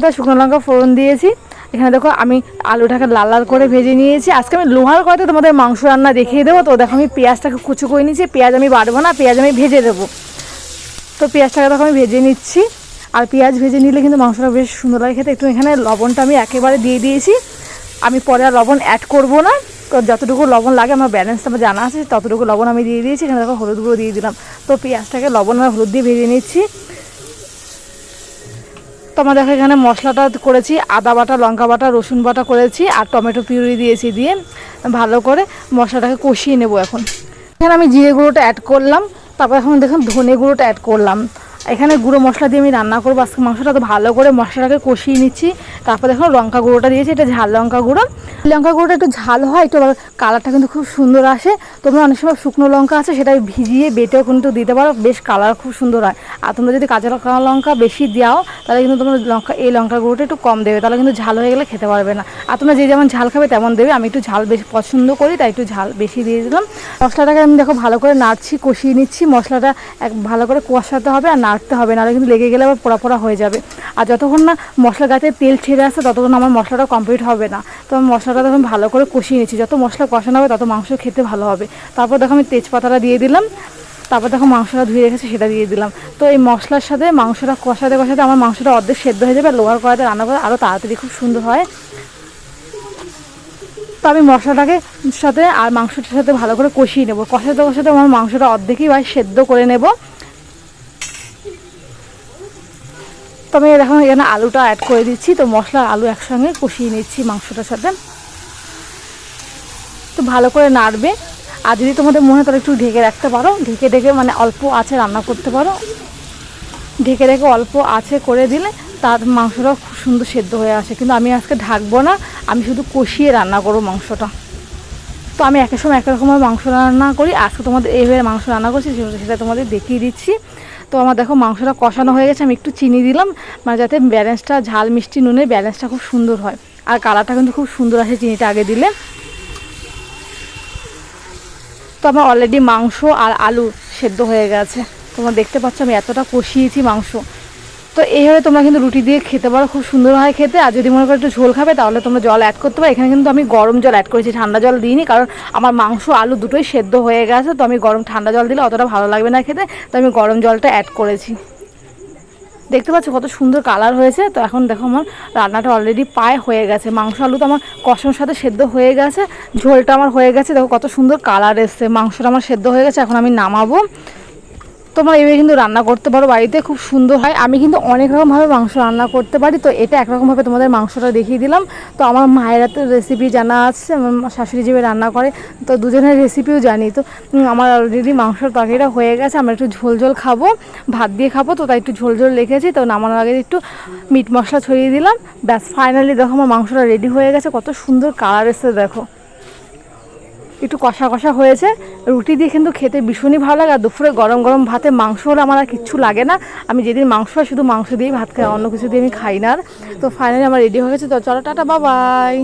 এটা শুকনো লঙ্কা ফোড়ন দিয়েছি। এখানে দেখো আমি আলুটাকে লাল লাল করে ভেজে নিয়েছি। আজকে আমি লোহার কড়াইতে তোমাদের মাংস রান্না দেখিয়ে দেবো। তো দেখো আমি পেঁয়াজটাকে কুচু করে নিয়েছি। পেঁয়াজ আমি বাড়বো না, পেঁয়াজ আমি ভেজে দেবো। তো পেঁয়াজটাকে দেখো আমি ভেজে নিচ্ছি। আর পেঁয়াজ ভেজে নিলে কিন্তু মাংসটা বেশ সুন্দর লাগে খেতে। একটু এখানে লবণটা আমি একেবারে দিয়ে দিয়েছি। আমি পরে আর লবণ অ্যাড করব না। যতটুকু লবণ লাগে, আমার ব্যালেন্সটা আমার জানা আছে, ততটুকু লবণ আমি দিয়ে দিয়েছি। এখানে দেখো হলুদ গুঁড়ো দিয়ে দিলাম। তো পেঁয়াজটাকে লবণ আর হলুদ দিয়ে ভেজে নিচ্ছি। তোমার দেখো এখানে মশলাটা করেছি, আদা বাটা, লঙ্কা বাটা, রসুন বাটা করেছি, আর টমেটো পিউরি দিয়েছি দিয়ে ভালো করে মশলাটাকে কষিয়ে নেব এখন। এখানে আমি জিরে গুঁড়োটা অ্যাড করলাম, তারপর এখন দেখুন ধনে গুঁড়োটা অ্যাড করলাম। এখানে গুঁড়ো মশলা দিয়ে আমি রান্না করব। আজকে মাংসটা তো ভালো করে মশলাটাকে কষিয়ে নিচ্ছি। তারপর দেখো লঙ্কা গুঁড়োটা দিয়েছি, এটা ঝাল লঙ্কা গুঁড়ো। লঙ্কা গুঁড়োটা একটু ঝাল হয়, একটু কালারটা কিন্তু খুব সুন্দর আসে। তোমরা অনেক সময় শুকনো লঙ্কা আছে, সেটা ভিজিয়ে বেটেও কিন্তু দিতে পারো, বেশ কালার খুব সুন্দর হয়। আর তোমরা যদি কাঁচা লঙ্কা লঙ্কা বেশি দাও তাহলে কিন্তু তোমরা লঙ্কা, এই লঙ্কা গুঁড়োটা একটু কম দেবে, তাহলে কিন্তু ঝাল হয়ে গেলে খেতে পারবে না। আর তোমরা যে যেমন ঝাল খাবে তেমন দেবে, আমি একটু ঝাল বেশি পছন্দ করি, তাই একটু ঝাল বেশি দিয়ে দিলাম। মশলাটাকে আমি দেখো ভালো করে নাড়ছি, কষিয়ে নিচ্ছি, মশলাটা এক ভালো করে কষাতে হবে, আর নাড়তে হবে, নাহলে কিন্তু লেগে গেলে আবার পোড়া পোড়া হয়ে যাবে। আর যতক্ষণ না মশলা গাছে তেল ছেড়ে আসে ততক্ষণ আমার মশলাটা কমপ্লিট হবে না। তো আমি মশলাটা তখন ভালো করে কষিয়ে নিচ্ছি। যত মশলা কষানো হবে, তত মাংস খেতে ভালো হবে। তারপর দেখো আমি তেজপাতাটা দিয়ে দিলাম। তারপর দেখো মাংসটা ধুয়ে রেখেছি, সেটা দিয়ে দিলাম। তো এই মশলার সাথে মাংসটা কষাতে কষাতে আমার মাংসটা অর্ধেক সেদ্ধ হয়ে যাবে লোহার কড়াতে রান্না করে আরও তাড়াতাড়ি খুব সুন্দর হয়। তো আমি মশলাটাকে সাথে আর মাংসটার সাথে ভালো করে কষিয়ে নেব। কষাতে কষাতে আমার মাংসটা অর্ধেকই ভাই সেদ্ধ করে নেব। তো আমি এখন এখানে আলুটা অ্যাড করে দিচ্ছি। তো মশলা আলু একসঙ্গে কষিয়ে নিচ্ছি, মাংসটার সাথে। তো ভালো করে নাড়বে। আর যদি তোমাদের মনে হয় একটু ঢেকে রাখতে পারো। ঢেকে ঢেকে মানে অল্প আছে রান্না করতে পারো। ঢেকে ঢেকে অল্প আছে করে দিলে তার মাংসটা খুব সুন্দর সেদ্ধ হয়ে আসে। কিন্তু আমি আজকে ঢাকবো না, আমি শুধু কষিয়ে রান্না করব মাংসটা। তো আমি একের সময় একই রকমের মাংস রান্না করি। আজকে তোমাদের এইভাবে মাংস রান্না করছি সেটা তোমাদের দেখিয়ে দিচ্ছি। তো আমার দেখো মাংসটা কষানো হয়ে গেছে, আমি একটু চিনি দিলাম মানে যাতে ব্যালেন্সটা, ঝাল, মিষ্টি, নুনের ব্যালেন্সটা খুব সুন্দর হয়। আর কালারটা কিন্তু খুব সুন্দর আসে চিনিটা আগে দিলে। তো আমার অলরেডি মাংস আর আলু সেদ্ধ হয়ে গেছে। তোমরা দেখতে পাচ্ছ আমি এতটা কষিয়েছি মাংস। তো এইভাবে তোমরা কিন্তু রুটি দিয়ে খেতে পারো, খুব সুন্দর হয় খেতে। আর যদি মনে করো একটু ঝোল খাবে, তাহলে তোমরা জল অ্যাড করতে পারো। এখানে কিন্তু আমি গরম জল অ্যাড করেছি, ঠান্ডা জল দিইনি, কারণ আমার মাংস, আলু দুটোই সেদ্ধ হয়ে গেছে। তো আমি গরম ঠান্ডা জল দিলে অতটা ভালো লাগবে না খেতে, তো আমি গরম জলটা অ্যাড করেছি। দেখতে পাচ্ছ কত সুন্দর কালার হয়েছে। তো এখন দেখো আমার রান্নাটা অলরেডি পায়ে হয়ে গেছে। মাংস, আলু তো আমার কষানোর সাথে সেদ্ধ হয়ে গেছে। ঝোলটা আমার হয়ে গেছে। দেখো কত সুন্দর কালার এসছে। মাংসটা আমার সেদ্ধ হয়ে গেছে। এখন আমি নামাবো। তোমরা এভাবে কিন্তু রান্না করতে পারো বাড়িতে, খুব সুন্দর হয়। আমি কিন্তু অনেক রকমভাবে মাংস রান্না করতে পারি, তো এটা একরকমভাবে তোমাদের মাংসটা দেখিয়ে দিলাম। তো আমার মায়ের হাতের রেসিপি জানা আছে, আমার শাশুড়ি যেভাবে রান্না করে, তো দুজনের রেসিপিও জানি। তো আমার অলরেডি মাংসর তরকারিটা হয়ে গেছে, আমরা একটু ঝোল ঝোল খাব, ভাত দিয়ে খাব, তো তাই একটু ঝোল ঝোল রেখেছি। তো নামানোর আগে একটু মিট মশলা ছড়িয়ে দিলাম। ব্যাস ফাইনালি দেখো আমার মাংসটা রেডি হয়ে গেছে, কত সুন্দর কালার এসছে, দেখো। একটু কষা কষা হয়েছে। রুটি দিয়ে কিন্তু খেতে ভীষণই ভালো লাগে। আর দুপুরে গরম গরম ভাতে মাংস হলে আমার আর কিচ্ছু লাগে না। আমি যেদিন মাংস হয় শুধু মাংস দিয়েই ভাত খাই, অন্য কিছু দিয়ে আমি খাই না আর। তো ফাইনালি আমার রেডি হয়ে গেছে। তো চলো, টাটা বাবাই